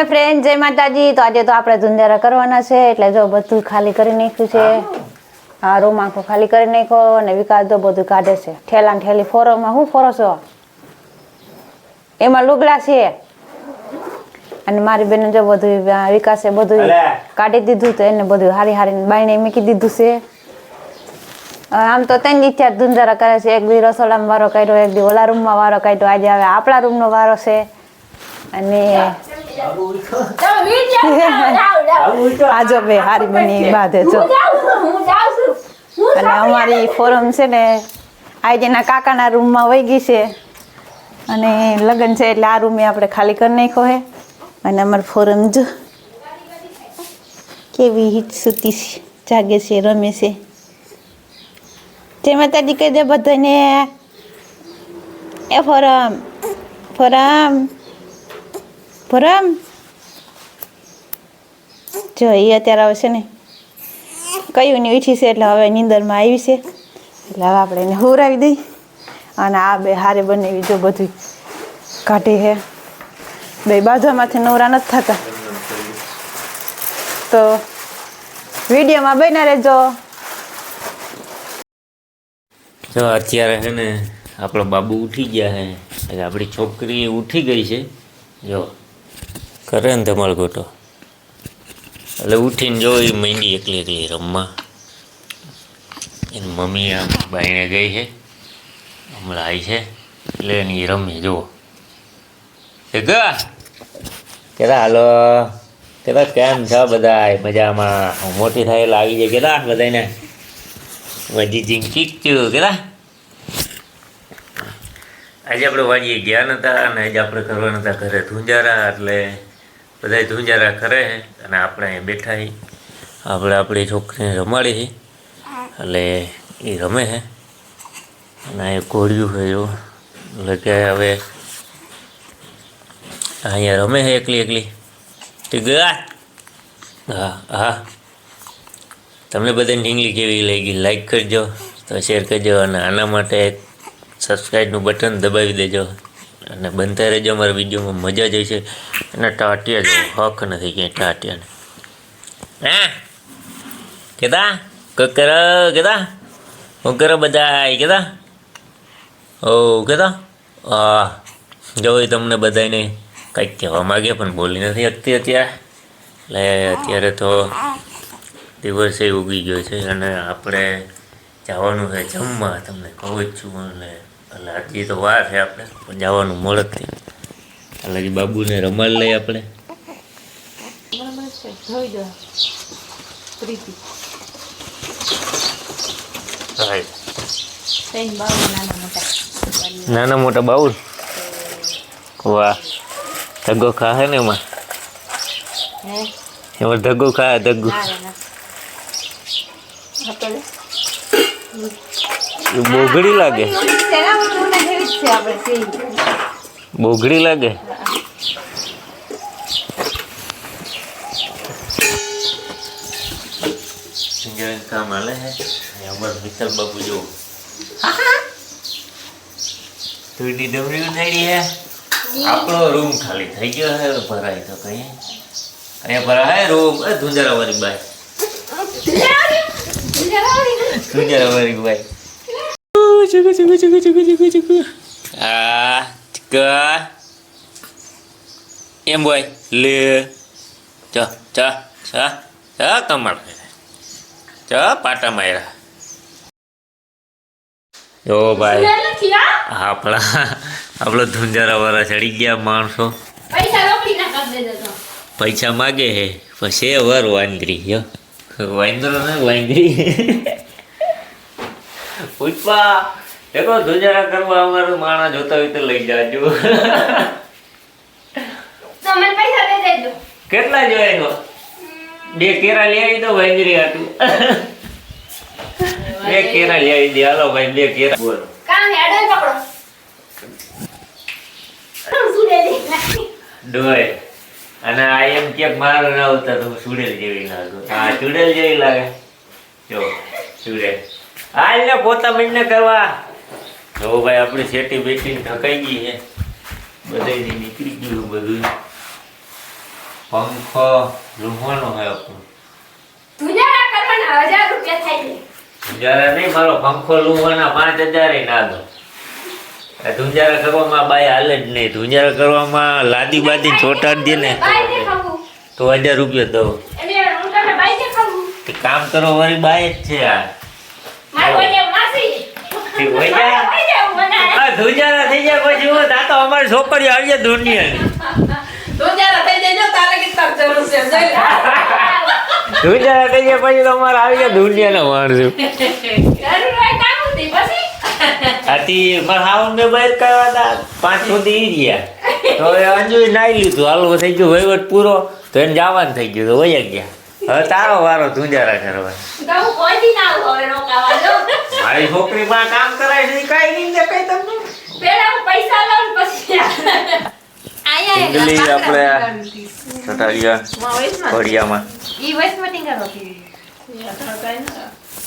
તો ફ્રેન્ડ જય માતાજી. તો આજે તો આપણે ધુંધારા કરવાના છે એટલે જો બધું ખાલી કરી નાખ્યું છે. આ રૂમ આખો ખાલી કરી નાખ્યો અને વિકાસ તો બધું કાઢે છે. ઠેલા ને ઠેલી ફોરોમાં શું ફોરો છો? એમાં લુગડા છે. અને મારી બેન જો બધું વિકાસે બધું કાઢી દીધું તો એને બધું હારી હારી બાઈને મૂકી દીધું છે. આમ તો ત્રણ ઈચ્છા ધુંધારા કરે છે. એક દી રસોડામાં વારો કાઢ્યો એક દી ઓલા રૂમમાં વારો કાઢ્યો. આજે હવે આપણા રૂમનો વારો છે. અને આજો બે હારી બની બાંધે જો. અને અમારી ફોરમ છે ને આજે એના કાકાના રૂમમાં વહી ગઈ છે. અને લગ્ન છે એટલે આ રૂમે આપણે ખાલી કરી નાખ્યો હે. અને અમારું ફોરમ જો. કેવી હિટ સુતી છે જાગે છે રમે છે. જય માતાજી કહી દે બધાને. એ ફોરમ ફોરમ. ફોરમ જો, એ અત્યારે આવે છે ને કયું ની ઉઠી છે એટલે હવે નીંદરમાં આવી છે. એટલે હવે આપણે એને હોરાવી દઈ. અને આ બે હારે બનાવી જો બધું કાઢી છે. બે બાજુમાંથી નવરા નથી થતા. તો વિડીયોમાં બન્યા રહેજો. જો, અત્યારે છે ને આપણો બાબુ ઉઠી ગયા છે. એટલે આપણી છોકરી ઉઠી ગઈ છે. જો કરે ને ધમાલ ગોટો. એટલે ઉઠીને એ મહેંદી એકલી એકલી રમવા. એની મમ્મી આમ બાઈને ગઈ છે. હમણાં આવી છે. એટલે એની રમી, જુઓ. એ ગા! કેતા હાલો? કેતા કેમ છો બધા મજામાં? હું મોટી થાય એટલે આવી જાય કેતા બધાને વજી જીંકી ચું કેતા આજે આપણે વાડીએ ગયા નતા અને આજે આપણે કરવા નતા ઘરે ધુંજારા એટલે બધા ધુંજારા કરે છે અને આપણે અહીં બેઠા છીએ. આપણે આપણી છોકરીને રમાડી છે એટલે એ રમે છે. અને એ ઘોડ્યું છે જો. એટલે કે હવે અહીંયા રમે છે એકલી એકલી. તે ગયા હા હા. તમને બધાને ઢીંગલી કેવી લાગી? લાઈક કરજો, તો શેર કરજો અને આના માટે સબસ્ક્રાઈબનું બટન દબાવી દેજો. અને બનતા રહેજો, અમારા વિડીયોમાં મજા જ છે અને ટાટિયા જો, હક નથી ક્યાંય ટાટિયાને. હા? કેતા? કોક કરો, કેતા? હું કરો બધા કેતા? ઓ, કેતા? હા. જો તમને બધાને કંઈક કહેવા માગે, પણ બોલી નથી શકતી અત્યારે. એટલે અત્યારે તો દિવસે ઉગી ગયો છે અને આપણે જવાનું છે જમવા, તમને કહું જ છું એટલે એટલે હજી તો વાર છે આપણે પણ જવાનું મોડકથી એટલે હજી બાબુને રમાડ લઈએ આપણે હાય. નાના મોટા બાઉલ વાહ ધગ્ગો ખાહે ને એમાં એમાં ધગ્ગો ખાય ધગ્ગો એ બોગડી લાગે. બોગડી લાગે. કામ હાલે અમાર વિશાલ બાબુ જો. તુડી ડમરી ઉડાડી હે? આપણો રૂમ ખાલી થઈ ગયો હે ભરાય તો કઈ. અહીંયા ભરાય રૂમ. એ ધુંજારા વાળી બાઈ ધુંજારા બાઈ. ચુકુ ચુકુ ચુકુ ચુકુ ચુકુ ચુકુ આ ચુકા એમ બોય લે ચ ચ ચ ચ કમળ ચ પાટા માર્યા જો ભાઈ આપણા આપણો ધુંજારા વાળા ચડી ગયા માણસો પૈસા માગે હે પછી વર વાંદરી યો વાંદરો ને વાંદરી પુષ્પા દેખો ધુજારા કરવા અમારું માણા જોતા હોય તો લઈ જાજો. કેટલા જોઈએ એનો બે કેરા લઈ આવી દો વાંદરી હતું બે કેરા લઈ આવી દે. હાલો ભાઈ બે કેરા. બોલો. ડોય. અને આ એમ ક્યાંક મારો ના આવતા તો સુડેલ જેવી લાગો. હા ચુડેલ જેવી લાગે. જો સુડેલ. હાલ ને પોતા મહિને કરવા. જો ભાઈ આપણી શેટી બેટી ઢકાઈ ગઈ છે. બધાયથી નીકળી ગયું બધું. પંખો રૂમવાનો હોય આપણો. ધુજારા કરવાના હજાર રૂપિયા થાય ધુંજારા નહીં મારો પંખો લૂંવાના પાંચ હજાર ના દો. ધુંજારા કરવામાં બાય હાલે જ નહીં. ધુંજારા કરવામાં લાદી બાદી ચોટાડ દે ને. તો હજાર રૂપિયા દો કામ કરો વળી બાય જ છે આ. ધુંજારા થઈ જાય પછી હું તો અમારી છોકરીઓ આવી જાય દુનિયાની. ધુજારા થઈ જાય તારે કેટલા જરૂર છે? જોઈ થઈ જાય પછી તો અમારે આવી જાય દુનિયાના માણસો. હતી પછી? આથી મેં બહાર કરવા હતા. પાંચ સુધી ઈ ગયા તો હવે અંજુ નાઈ લીધું. હાલો થઈ ગયું. વહીવટ પૂરો. તો એને જવાનું થઈ ગયું. તો વયા ગયા. હવે તારો વારો ધુંજારા કરવા તો હું કોઈથી ના આવું હવે રોકાવા જો મારી છોકરી માં કામ કરાય છે કઈ નહીં ને કઈ તમને પેલા હું પૈસા લઉં પછી આયા આપણે- નીકળવી હતી. છટાડિયા માં વૈષ્ણવ. ફળિયામાં ઈ વૈષ્ણવ ટીંગારો હતી.